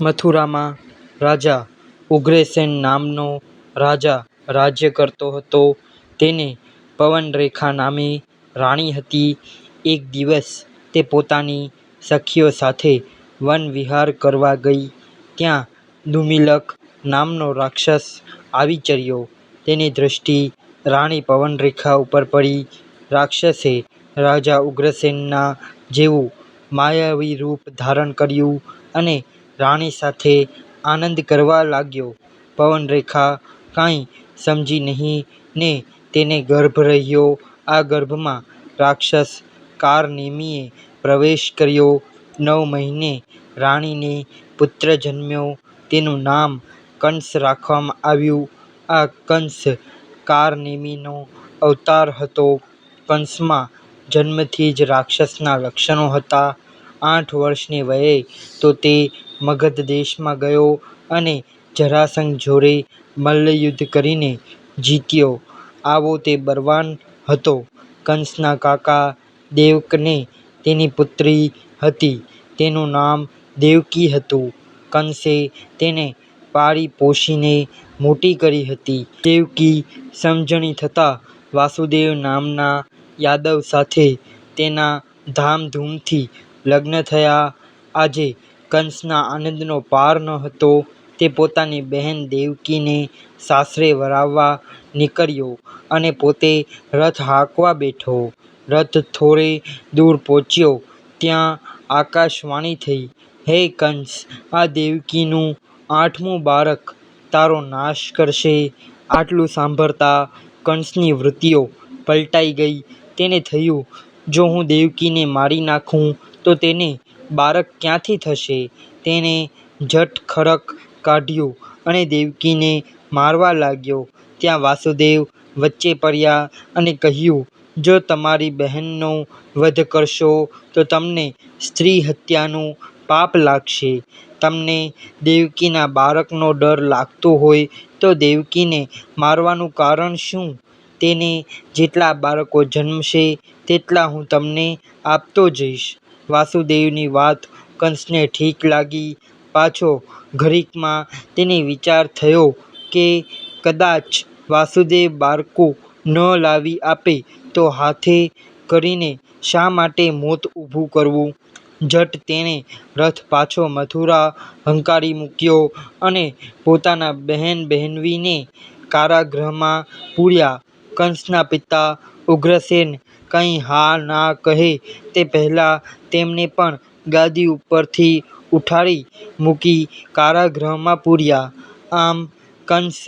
મથુરામાં રાજા ઉગ્રસેન નામનો રાજા રાજ્ય કરતો હતો. તેને પવનરેખા નામે રાણી હતી. એક દિવસ તે પોતાની સખીઓ સાથે વનવિહાર કરવા ગઈ. ત્યાં દુમિલક નામનો રાક્ષસ આવી ચડ્યો. તેની દૃષ્ટિ રાણી પવનરેખા ઉપર પડી. રાક્ષસે રાજા ઉગ્રસેનના જેવું માયાવી રૂપ ધારણ કર્યું અને રાણી સાથે આનંદ કરવા લાગ્યો. પવનરેખા કાંઈ સમજી નહીં ને તેને ગર્ભ રહ્યો. આ ગર્ભમાં રાક્ષસ કારનેમીએ પ્રવેશ કર્યો. નવ મહિને રાણીને પુત્ર જન્મ્યો. તેનું નામ કંસ રાખવામાં આવ્યું. આ કંસ કારનેમીનો અવતાર હતો. કંસમાં જન્મથી જ રાક્ષસના લક્ષણો હતા. આઠ વર્ષની વયે તો તે મગધ દેશમાં ગયો અને જરાસંઘ જોડે મલ્લયુદ્ધ કરીને જીત્યો. આવો તે બળવાન હતો. કંસના કાકા દેવકને તેની પુત્રી હતી. તેનું નામ દેવકી હતું. કંસે તેને પાળી પોષીને મોટી કરી હતી. દેવકી સમજણી થતાં વાસુદેવ નામના યાદવ સાથે તેના ધામધૂમથી લગ્ન થયા. આજે કંસના આનંદનો પાર ન હતો. તે પોતાની બહેન દેવકીને સાસરે વરાવવા નીકળ્યો અને પોતે રથ હાંકવા બેઠો. રથ થોડે દૂર પહોંચ્યો ત્યાં આકાશવાણી થઈ, હે કંસ! આ દેવકીનું આઠમું બાળક તારો નાશ કરશે. આટલું સાંભળતાં કંસની વૃત્તિઓ પલટાઈ ગઈ. તેને થયું, જો હું દેવકીને મારી નાખું તો તેને બાળક ક્યાંથી થશે? તેણે ઝટ ખડક કાઢ્યું અને દેવકીને મારવા લાગ્યો. ત્યાં વાસુદેવ વચ્ચે પડ્યા અને કહ્યું, જો તમારી બહેનનો વધ કરશો તો તમને સ્ત્રી હત્યાનું પાપ લાગશે. તમને દેવકીના બાળકનો ડર લાગતો હોય તો દેવકીને મારવાનું કારણ શું? તેને જેટલા બાળકો જન્મશે તેટલા હું તમને આપતો જઈશ. વાસુદેવની વાત કંસને ઠીક લાગી. પાછો ઘડીકમાં તેને વિચાર થયો કે કદાચ વાસુદેવ બાળકો ન લાવી આપે તો હાથે કરીને શા માટે મોત ઊભું કરવું? ઝટ તેણે રથ પાછો મથુરા હંકારી મૂક્યો અને પોતાના બહેન બહેનવીને કારાગૃહમાં પૂર્યા. કંસના પિતા ઉગ્રસેન કંઈ હા ના કહે તે પહેલાં તેમને પણ ગાદી ઉપરથી ઉઠાડી મૂકી કારાગૃહમાં પૂર્યા. આમ કંસ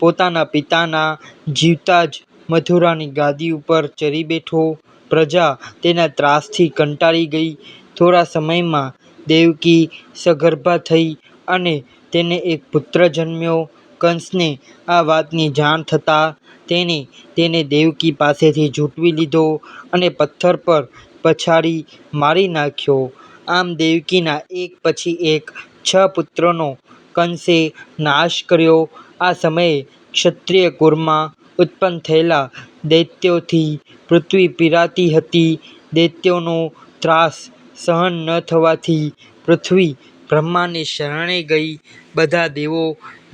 પોતાના પિતાના જીવતા જ મથુરાની ગાદી ઉપર ચડી બેઠો. પ્રજા તેના ત્રાસથી કંટાળી ગઈ. થોડા સમયમાં દેવકી સગર્ભા થઈ અને તેને એક પુત્ર જન્મ્યો. કંસને આ વાતની જાણ થતાં તેણે તેને દેવકી પાસેથી ઝૂંટવી લીધો અને પથ્થર પર પછાડી મારી નાખ્યો. આમ દેવકીના એક પછી એક છ પુત્રોનો કંસે નાશ કર્યો. આ સમયે ક્ષત્રિય કુળમાં ઉત્પન્ન થયેલા દૈત્યોથી પૃથ્વી પીડાતી હતી. દૈત્યોનો ત્રાસ સહન ન થવાથી પૃથ્વી બ્રહ્માને શરણે ગઈ. બધા દેવો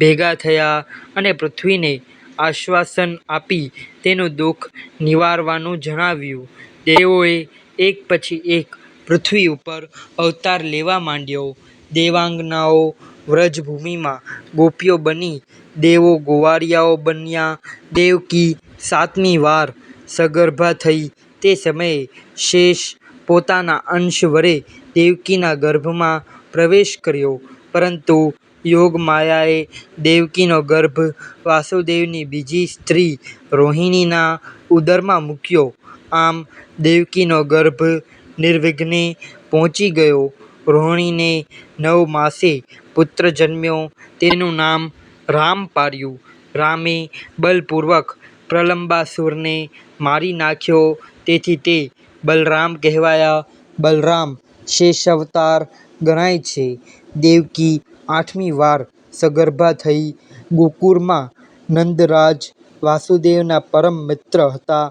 ભેગા થયા અને પૃથ્વીને આશ્વાસન આપી તેનું દુઃખ નિવારવાનું જણાવ્યું. દેવોએ એક પછી એક પૃથ્વી ઉપર અવતાર લેવા માંડ્યો દેવાંગનાઓ વ્રજભૂમિમાં ગોપીઓ બની, દેવો ગોવારિયાઓ બન્યા. દેવકી સાતમી વાર સગર્ભા થઈ તે સમયે શેષ પોતાના અંશ વડે દેવકીના ગર્ભમાં પ્રવેશ કર્યો. પરંતુ યોગમાયાએ દેવકીનો ગર્ભ વાસુદેવની બીજી સ્ત્રી રોહિણીના ઉદરમાં મૂક્યો. આમ દેવકીનો ગર્ભ નિર્વિઘ્ને પહોંચી ગયો. રોહિણીને નવ માસે પુત્ર જન્મ્યો. તેનું નામ રામ પાડ્યું. રામે બળપૂર્વક પ્રલંબાસુરને મારી નાખ્યો તેથી તે બલરામ કહેવાયા. બલરામ શેષાવતાર ગણાય છે. દેવકી આઠમી વાર સગર્ભા થઈ. ગોકુળમાં નંદરાજ વાસુદેવના પરમ મિત્ર હતા.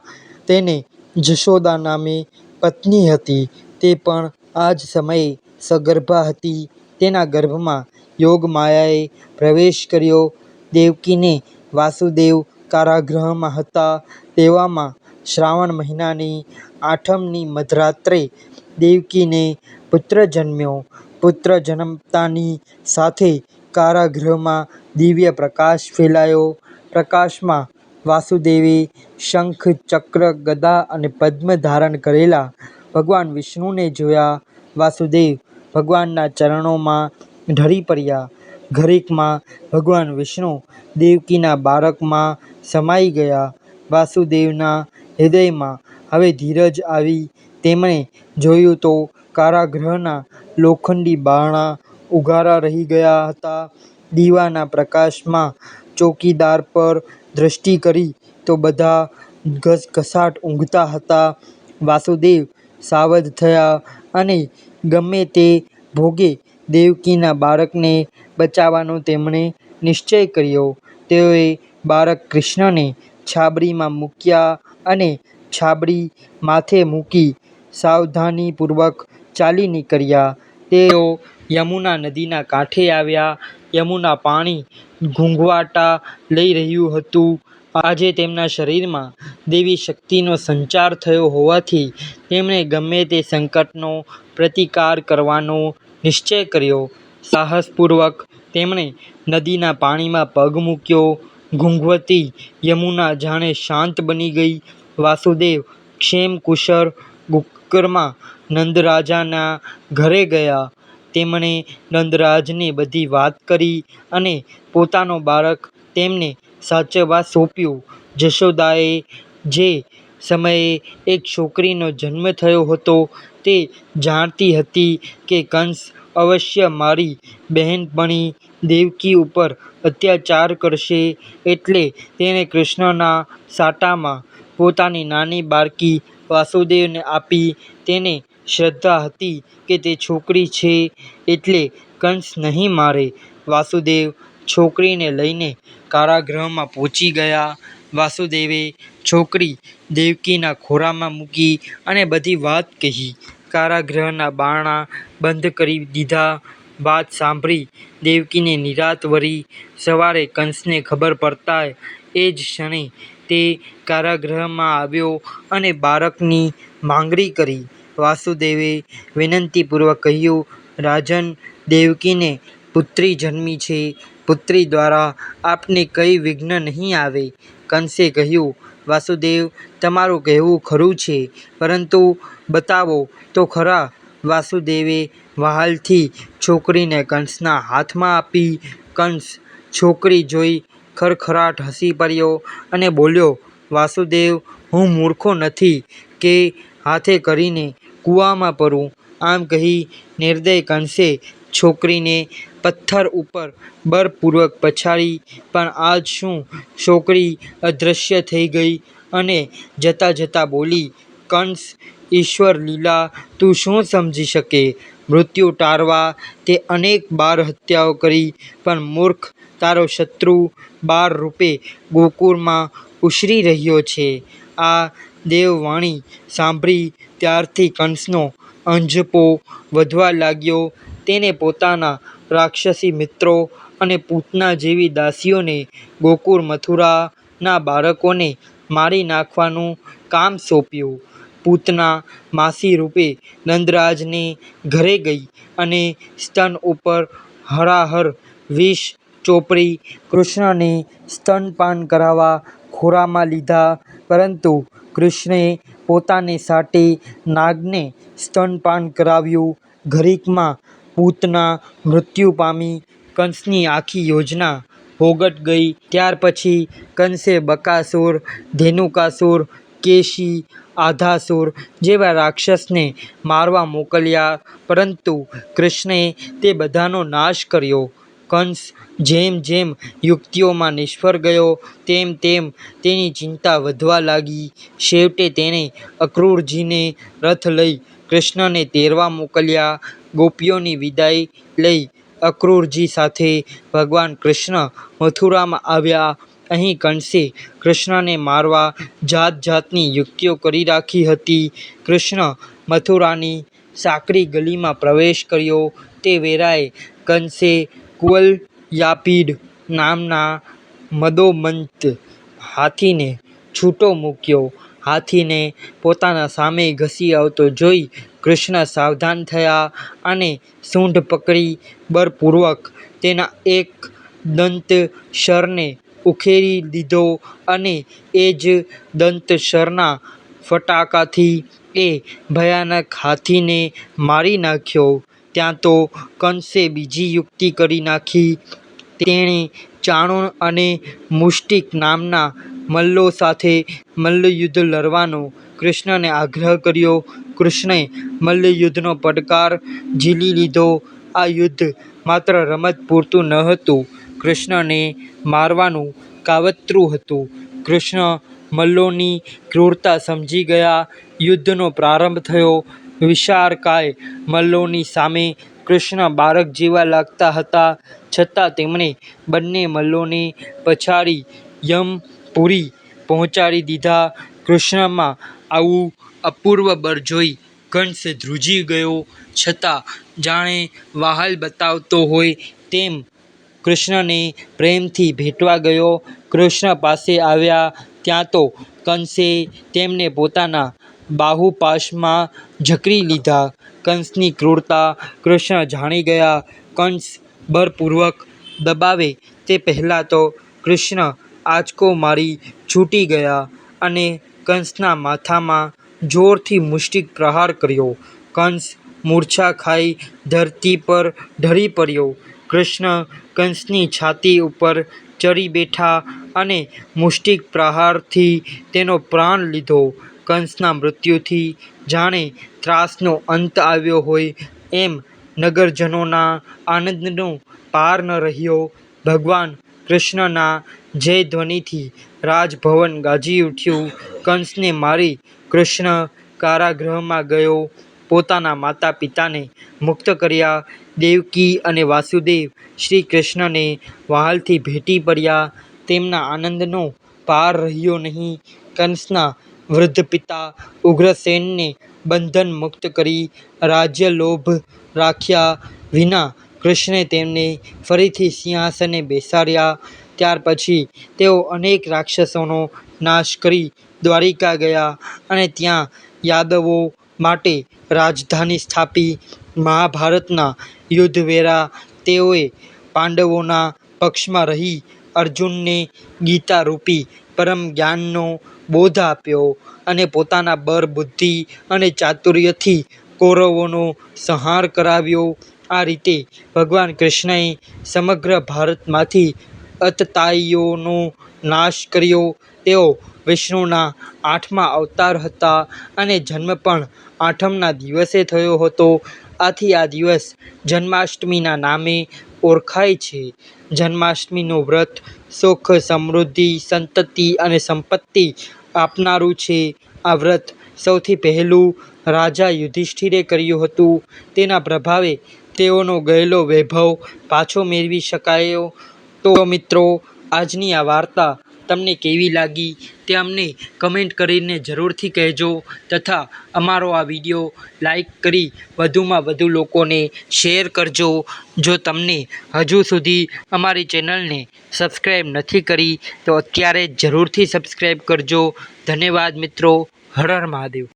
તેને જશોદા નામે પત્ની હતી. તે પણ આ જ સમયે સગર્ભા હતી. તેના ગર્ભમાં યોગમાયાએ પ્રવેશ કર્યો. દેવકીને વાસુદેવ કારાગૃહમાં હતા તેવામાં શ્રાવણ મહિનાની આઠમની મધરાત્રે દેવકીને પુત્ર જન્મ્યો. પુત્ર જન્મતાની સાથે કારાગૃહમાં દિવ્ય પ્રકાશ ફેલાયો. પ્રકાશમાં વાસુદેવે શંખ, ચક્ર, ગદા અને પદ્મ ધારણ કરેલા ભગવાન વિષ્ણુને જોયા. વાસુદેવ ભગવાનના ચરણોમાં ઢળી પડ્યા. ઘરેકમાં ભગવાન વિષ્ણુ દેવકીના બાળકમાં સમાઈ ગયા. વાસુદેવના હૃદયમાં હવે ધીરજ આવી. તેમણે જોયું તો કારાગૃહના લોખંડી બારણાં ઉઘાડા રહી ગયા હતા. દીવાના પ્રકાશમાં ચોકીદાર પર દૃષ્ટિ કરી તો બધા ઘસઘસાટ ઊંઘતા હતા. વાસુદેવ સાવધ થયા અને ગમે તે ભોગે દેવકીના બાળકને બચાવવાનો તેમણે નિશ્ચય કર્યો. તેઓએ બાળક કૃષ્ણને છાબડીમાં મૂક્યા અને છાબડી માથે મૂકી સાવધાનીપૂર્વક ચાલી નીકળ્યા. તેઓ યમુના નદીના કાંઠે આવ્યા. યમુના પાણી ઘૂંઘવાટા લઈ રહ્યું હતું. આજે તેમના શરીરમાં દેવી શક્તિનો સંચાર થયો હોવાથી તેમણે ગમે તે સંકટનો પ્રતિકાર કરવાનો નિશ્ચય કર્યો. સાહસપૂર્વક તેમણે નદીના પાણીમાં પગ મૂક્યો. ઘૂંઘવતી યમુના જાણે શાંત બની ગઈ. વાસુદેવ ક્ષેમ-કુશળ ગોકુળમાં નંદરાજાના ઘરે ગયા. તેમણે નંદરાજને બધી વાત કરી અને પોતાનો બાળક તેમને સાચવવા સોંપ્યું. જશોદાએ જે સમયે એક છોકરીનો જન્મ થયો હતો તે જાણતી હતી કે કંસ અવશ્ય મારી બહેનપણી દેવકી ઉપર અત્યાચાર કરશે એટલે તેણે કૃષ્ણના સાટામાં પોતાની નાની બાળકી વાસુદેવને આપી. તેને શ્રદ્ધા હતી કે તે છોકરી છે એટલે કંસ નહીં મારે. વાસુદેવ છોકરીને લઈને કારાગૃહમાં પહોંચી ગયા. વાસુદેવે છોકરી દેવકીના ખોરામાં મૂકી અને બધી વાત કહી. કારાગૃહના બારણા બંધ કરી દીધા. વાત સાંભળી દેવકીને નિરાત વળી. સવારે કંસને ખબર પડતા એ જ ક્ષણે તે કારાગૃહમાં આવ્યો અને બાળકની માંગણી કરી. વાસુદેવે વિનંતીપૂર્વક કહ્યું, રાજન દેવકીને પુત્રી જન્મી છે. પુત્રી દ્વારા આપને કંઈ વિઘ્ન નહીં આવે. કંસે કહ્યું, વાસુદેવ તમારું કહેવું ખરું છે પરંતુ બતાવો તો ખરા. વાસુદેવે વ્હાલથી છોકરીને કંસના હાથમાં આપી. કંસ છોકરી જોઈ ખડખડાટ હસી પડ્યો અને બોલ્યો, વાસુદેવ હું મૂર્ખો નથી કે હાથે કરીને કૂવામાં પડું. આમ કહી નિર્દય કંસે છોકરીને પથ્થર ઉપર બળપૂર્વક પછાડી. પણ આજ શું? છોકરી અદૃશ્ય થઈ ગઈ અને જતાં જતાં બોલી, કંસ ઈશ્વરલીલા તું શું સમજી શકે? મૃત્યુ ટાળવા તે અનેક બાર હત્યાઓ કરી પણ મૂર્ખ તારો શત્રુ બાળરૂપે ગોકુળમાં ઉછરી રહ્યો છે. આ દેવવાણી સાંભળી ત્યારથી કંસનો અંજપો વધવા લાગ્યો. તેણે પોતાના રાક્ષસી મિત્રો અને પૂતના જેવી દાસીઓને ગોકુળ મથુરાના બાળકોને મારી નાખવાનું કામ સોંપ્યું. પૂતના માસી રૂપે નંદરાજને ઘરે ગઈ અને સ્તન ઉપર હરાહર વિષ ચોપડી કૃષ્ણને સ્તનપાન કરાવવા ખોળામાં લીધા. પરંતુ કૃષ્ણે પોતાને સાટે નાગને સ્તનપાન કરાવ્યું. ઘડીકમાં પૂતના મૃત્યુ પામી. કંસની આખી યોજના ભોગટ ગઈ. ત્યાર પછી કંસે બકાસુર, ધેનુકાસુર, કેશી, આધાસુર જેવા રાક્ષસને મારવા મોકલ્યા પરંતુ કૃષ્ણે તે બધાનો નાશ કર્યો. કંસ જેમ જેમ યુક્તિઓમાં નિષ્ફળ ગયો, તેમ તેમ તેની ચિંતા વધવા લાગી. છેવટે તેણે અક્રૂરજીને રથ લઈ કૃષ્ણને તેરવા મોકલ્યા. ગોપીઓની વિદાય લઈ અક્રૂરજી સાથે ભગવાન કૃષ્ણ મથુરામાં આવ્યા. અહીં કંસે કૃષ્ણને મારવા જાત જાતની યુક્તિઓ કરી રાખી હતી. કૃષ્ણ મથુરાની સાંકડી ગલીમાં પ્રવેશ કર્યો તે વેળાએ કંસે કુવલયાપીડ નામના મદોમંત હાથીને છૂટો મૂક્યો. હાથીને પોતાના સામે ઘસી આવતો જોઈ કૃષ્ણ સાવધાન થયા અને સૂંઢ પકડી બળપૂર્વક તેના એક દંતશરને ઉખેડી લીધો અને એ જ દંતશરના ફટાકાથી એ ભયાનક હાથીને મારી નાખ્યો. ત્યાં તો કંસે બીજી યુક્તિ કરી નાખી. તેણે ચાણૂર અને મુષ્ટિક નામના મલ્લો સાથે મલ્લયુદ્ધ લડવાનો કૃષ્ણને આગ્રહ કર્યો. કૃષ્ણે મલ્લયુદ્ધનો પડકાર ઝીલી લીધો. આ યુદ્ધ માત્ર રમત પૂરતું ન હતું કૃષ્ણને મારવાનું કાવતરું હતું. કૃષ્ણ મલ્લોની ક્રૂરતા સમજી ગયા. યુદ્ધનો પ્રારંભ થયો. વિશાળકાય મલ્લોની સામે કૃષ્ણ બાળક જેવા લાગતા હતા, છતાં તેમણે બંને મલ્લોને પછાડી યમપુરી પહોંચાડી દીધા. કૃષ્ણમાં આવું અપૂર્વ બળ જોઈ કંસ ધ્રુજી ગયો, છતાં જાણે વાહલ બતાવતો હોય તેમ કૃષ્ણને પ્રેમથી ભેટવા ગયો. કૃષ્ણ પાસે આવ્યા ત્યાં તો કંસે તેમને પોતાના બાહુપાશમાં જકડી લીધા. કંસની ક્રૂરતા કૃષ્ણ જાણી ગયા. કંસ બળપૂર્વક દબાવે તે પહેલાં તો કૃષ્ણ આંચકો મારી છૂટી ગયા અને કંસના માથામાં જોરથી મુષ્ટિક પ્રહાર કર્યો. કંસ મૂર્છા ખાઈ ધરતી પર ઢળી પડ્યો. કૃષ્ણ કંસની છાતી ઉપર ચડી બેઠા અને મુષ્ટિક પ્રહારથી તેનો પ્રાણ લીધો. કંસના મૃત્યુથી જાણે ત્રાસનો અંત આવ્યો હોય એમ નગરજનોના આનંદનો પાર ન રહ્યો. ભગવાન કૃષ્ણના જય ધ્વનિથી રાજભવન ગાજી ઉઠ્યું. કંસને મારી કૃષ્ણ કારાગૃહમાં ગયો. પોતાના માતા પિતાને મુક્ત કર્યા. દેવકી અને વાસુદેવ શ્રી કૃષ્ણને વ્હાલથી ભેટી પડ્યા. તેમના આનંદનો પાર રહ્યો નહીં. કંસના વૃદ્ધ પિતા ઉગ્રસેનને બંધન મુક્ત કરી રાજ્યલોભ રાખ્યા વિના કૃષ્ણે તેમને ફરીથી સિંહાસને બેસાડ્યા. ત્યાર પછી તેઓ અનેક રાક્ષસોનો નાશ કરી દ્વારિકા ગયા અને ત્યાં યાદવો માટે રાજધાની સ્થાપી. મહાભારતના યુદ્ધ વેરા તેઓએ પાંડવોના પક્ષમાં રહી અર્જુનને ગીતારૂપી પરમ જ્ઞાનનો બોધ આપ્યો અને પોતાના બળ, બુદ્ધિ અને ચાતુર્યથી કૌરવોનો સંહાર કરાવ્યો. આ રીતે ભગવાન કૃષ્ણએ સમગ્ર ભારતમાંથી અતતાઈઓનો નાશ કર્યો. તેઓ વિષ્ણુના આઠમા અવતાર હતા અને જન્મ પણ આઠમના દિવસે થયો હતો. આથી આ દિવસ જન્માષ્ટમીના નામે ઓળખાય છે. જન્માષ્ટમીનું વ્રત સુખ, સમૃદ્ધિ, સંતતિ અને સંપત્તિ આપનારું છે. આ વ્રત સૌથી પહેલું રાજા યુધિષ્ઠિરે કર્યું હતું. તેના પ્રભાવે તેઓનો ગયેલો વૈભવ પાછો મેળવી શકાયો. તો મિત્રો, આજની આ વાર્તા તમને કેવી લાગી તે અમને કમેન્ટ કરીને જરૂરથી કહેજો તથા અમારો આ વીડિયો લાઈક કરી વધુમાં વધુ લોકોને શેર કરજો. જો તમને હજુ સુધી અમારી ચેનલને સબસ્ક્રાઈબ નથી કરી, તો અત્યારે જરૂરથી સબસ્ક્રાઈબ કરજો. ધન્યવાદ મિત્રો. હર હર મહાદેવ.